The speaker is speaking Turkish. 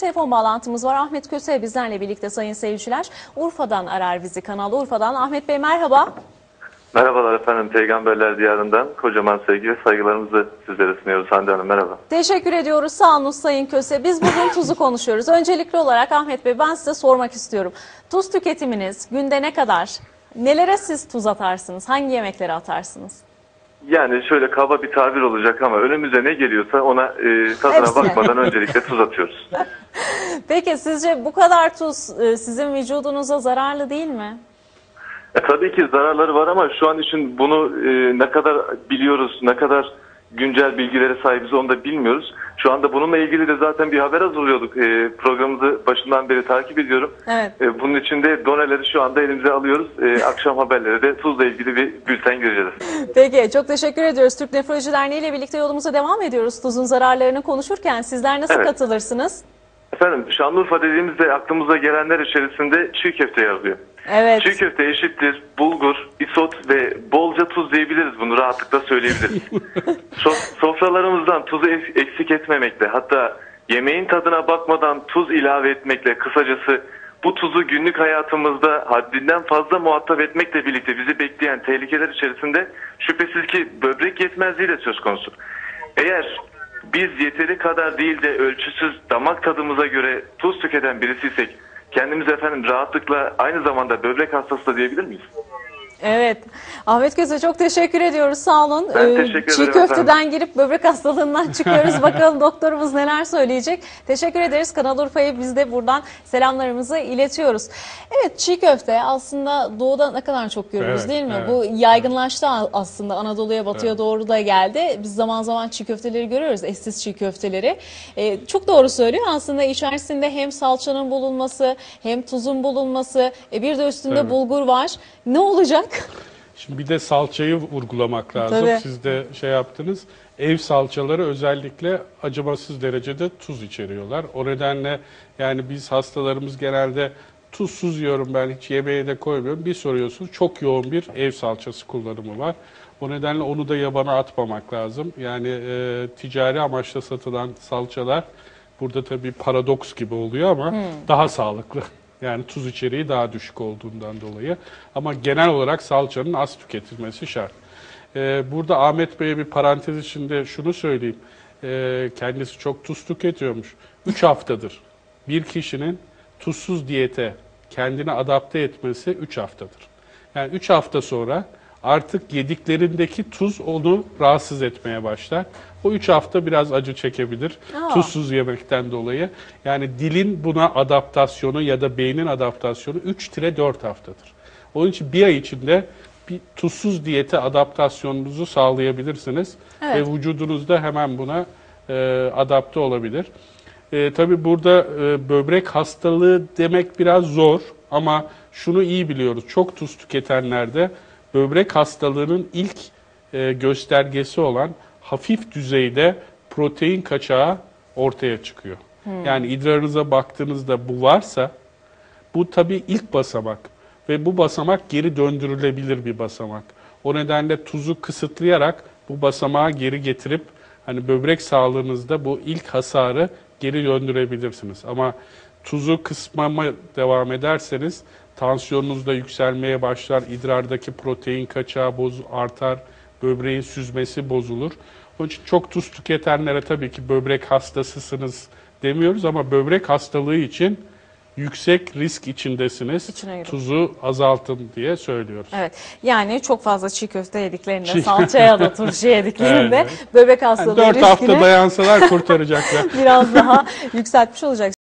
telefon bağlantımız var. Ahmet Köse bizlerle birlikte sayın seyirciler. Urfa'dan arar bizi Kanal Urfa'dan. Ahmet Bey merhaba. Merhabalar efendim Peygamberler Diyarı'ndan kocaman sevgi ve saygılarımızı sizlere sunuyoruz Hande Hanım merhaba. Teşekkür ediyoruz. Sağ olun Sayın Köse. Biz bugün tuzu konuşuyoruz. Öncelikli olarak Ahmet Bey ben size sormak istiyorum. Tuz tüketiminiz günde ne kadar? Nelere siz tuz atarsınız? Hangi yemeklere atarsınız? Yani şöyle kaba bir tabir olacak ama önümüze ne geliyorsa ona e, tadına Hepsine. bakmadan öncelikle tuz atıyoruz. Peki sizce bu kadar tuz e, sizin vücudunuza zararlı değil mi? E, tabii ki zararları var ama şu an için bunu e, ne kadar biliyoruz, ne kadar güncel bilgilere sahibiz onu da bilmiyoruz. Şu anda bununla ilgili de zaten bir haber hazırlıyorduk. E, programımızı başından beri takip ediyorum. Evet. E, bunun için de doneleri şu anda elimize alıyoruz. E, akşam haberleri de tuzla ilgili bir bülten gireceğiz. Peki çok teşekkür ediyoruz. Türk Nefroloji Derneği ile birlikte yolumuza devam ediyoruz. Tuzun zararlarını konuşurken sizler nasıl Evet. katılırsınız? Efendim Şanlıurfa dediğimizde aklımıza gelenler içerisinde çiğ köfte yazıyor. Evet. Çiğ köfte eşittir bulgur, isot ve bolca tuz diyebiliriz bunu rahatlıkla söyleyebiliriz. So- sofralarımızdan tuzu eksik etmemekle hatta yemeğin tadına bakmadan tuz ilave etmekle kısacası bu tuzu günlük hayatımızda haddinden fazla muhatap etmekle birlikte bizi bekleyen tehlikeler içerisinde şüphesiz ki böbrek yetmezliği de söz konusu. Eğer biz yeteri kadar değil de ölçüsüz damak tadımıza göre tuz tüketen birisiysek kendimiz efendim rahatlıkla aynı zamanda böbrek hastası da diyebilir miyiz? Evet. Ahmet Köse çok teşekkür ediyoruz. Sağ olun. Ben Ee, teşekkür Çiğ ederim köfteden girip böbrek hastalığından çıkıyoruz. Bakalım doktorumuz neler söyleyecek. Teşekkür ederiz. Kanal Urfa'ya biz de buradan selamlarımızı iletiyoruz. Evet çiğ köfte aslında doğuda ne kadar çok görüyoruz Evet, değil mi? evet. Bu yaygınlaştı aslında Anadolu'ya batıya doğru da geldi. Biz zaman zaman çiğ köfteleri görüyoruz. Eşsiz çiğ köfteleri. Ee, çok doğru söylüyor. Aslında içerisinde hem salçanın bulunması hem tuzun bulunması e, bir de üstünde Evet. bulgur var. Ne olacak? Şimdi bir de salçayı vurgulamak lazım. Tabii. Siz de şey yaptınız. Ev salçaları özellikle acımasız derecede tuz içeriyorlar. O nedenle yani biz hastalarımız genelde tuzsuz yiyorum ben hiç yemeğe de koymuyorum. Bir soruyorsunuz çok yoğun bir ev salçası kullanımı var. O nedenle onu da yabana atmamak lazım. Yani e, ticari amaçla satılan salçalar burada tabii paradoks gibi oluyor ama daha sağlıklı. Yani tuz içeriği daha düşük olduğundan dolayı. Ama genel olarak salçanın az tüketilmesi şart. Ee, burada Ahmet Bey'e bir parantez içinde şunu söyleyeyim. Ee, kendisi çok tuz tüketiyormuş. 3 haftadır bir kişinin tuzsuz diyete kendini adapte etmesi 3 haftadır. Yani 3 hafta sonra artık yediklerindeki tuz onu rahatsız etmeye başlar. O 3 hafta biraz acı çekebilir. Aa. Tuzsuz yemekten dolayı. Yani dilin buna adaptasyonu ya da beynin adaptasyonu 3-4 haftadır. Onun için bir ay içinde bir tuzsuz diyete adaptasyonunuzu sağlayabilirsiniz. Evet. Ve vücudunuzda hemen buna e, adapte olabilir. E, tabii burada e, böbrek hastalığı demek biraz zor ama şunu iyi biliyoruz. Çok tuz tüketenlerde böbrek hastalığının ilk e, göstergesi olan hafif düzeyde protein kaçağı ortaya çıkıyor. Yani idrarınıza baktığınızda bu varsa bu tabii ilk basamak ve bu basamak geri döndürülebilir bir basamak. O nedenle tuzu kısıtlayarak bu basamağı geri getirip hani böbrek sağlığınızda bu ilk hasarı geri döndürebilirsiniz. Ama tuzu kısmama devam ederseniz tansiyonunuz da yükselmeye başlar, idrardaki protein kaçağı boz artar, böbreğin süzmesi bozulur. Onun için çok tuz tüketenlere tabii ki böbrek hastasısınız demiyoruz ama böbrek hastalığı için yüksek risk içindesiniz. İçine. Tuzu azaltın diye söylüyoruz. Evet. Yani çok fazla çiğ köfte yediklerinde, Çiğ- salçaya da turşu yediklerinde Evet, böbrek Yani hastalığı 4 hafta riskini dayansalar kurtaracaklar. biraz daha yükseltmiş olacak.